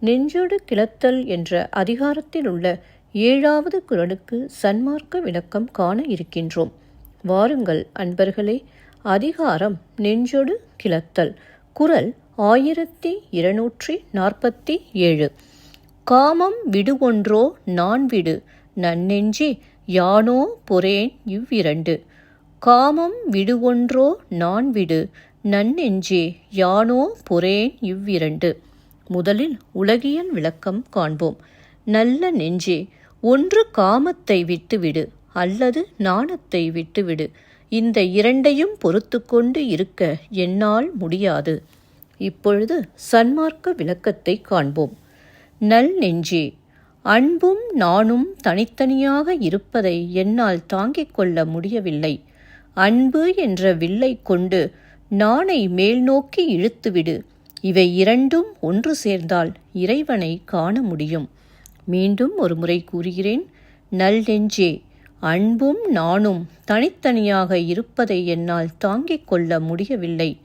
நெஞ்சோடு கிளத்தல் என்ற அதிகாரத்தில் உள்ள ஏழாவது குரலுக்கு சன்மார்க்க விளக்கம் காண இருக்கின்றோம். வாருங்கள் அன்பர்களே அதிகாரம் நெஞ்சொடு கிளத்தல். குரல் ஆயிரத்தி இருநூற்றி நாற்பத்தி ஏழு. காமம் விடுகொன்றோ நான் விடு நன்னெஞ்சே யானோ பொறேன் இவ்விரண்டு. காமம் விடுகொன்றோ நான் விடு நன்னெஞ்சே யானோ பொறேன் இவ்விரண்டு. முதலில் உலகியல் விளக்கம் காண்போம். நல்ல நெஞ்சே ஒன்று காமத்தை விட்டுவிடு அல்லது நாணத்தை விட்டுவிடு. இந்த இரண்டையும் பொறுத்து கொண்டு இருக்க என்னால் முடியாது. இப்பொழுது சன்மார்க்க விளக்கத்தை காண்போம். நல் நெஞ்சே அன்பும் நானும் தனித்தனியாக இருப்பதை என்னால் தாங்கிக் கொள்ள முடியவில்லை. அன்பு என்ற வில்லை கொண்டு நானை மேல் நோக்கி இழுத்துவிடு. இவை இரண்டும் ஒன்று சேர்ந்தால் இறைவனை காண முடியும். மீண்டும் ஒரு முறை கூறுகிறேன் நல் நெஞ்சே அன்பும் நானும் தனித்தனியாக இருப்பதை என்னால் தாங்கிக் கொள்ள முடியவில்லை.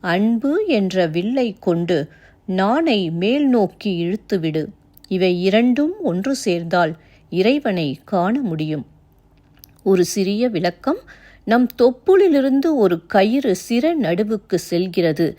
அன்பு என்ற வில்லை கொண்டு நானை மேல் நோக்கி இழுத்துவிடு. இவை இரண்டும் ஒன்று சேர்ந்தால் இறைவனை காண முடியும். ஒரு சிறிய விளக்கம் நம் தொப்புளிலிருந்து ஒரு கயிறு சிற நடுவுக்கு செல்கிறது.